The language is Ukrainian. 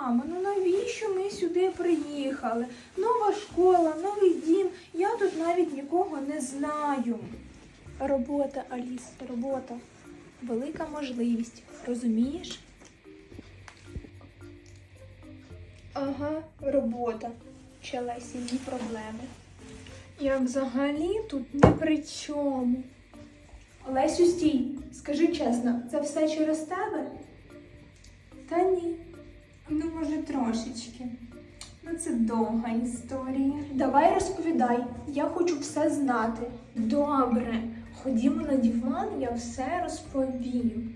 Мамо, ну навіщо ми сюди приїхали? Нова школа, новий дім. Я тут навіть нікого не знаю. Робота, Аліс, робота. Велика можливість, розумієш? Ага, робота. Почалися її проблеми. Я взагалі тут не при чому. Олесю, стій, скажи чесно, це все через тебе? Трошечки. Ну, це довга історія. Давай розповідай, я хочу все знати. Добре, ходімо на диван, я все розповім.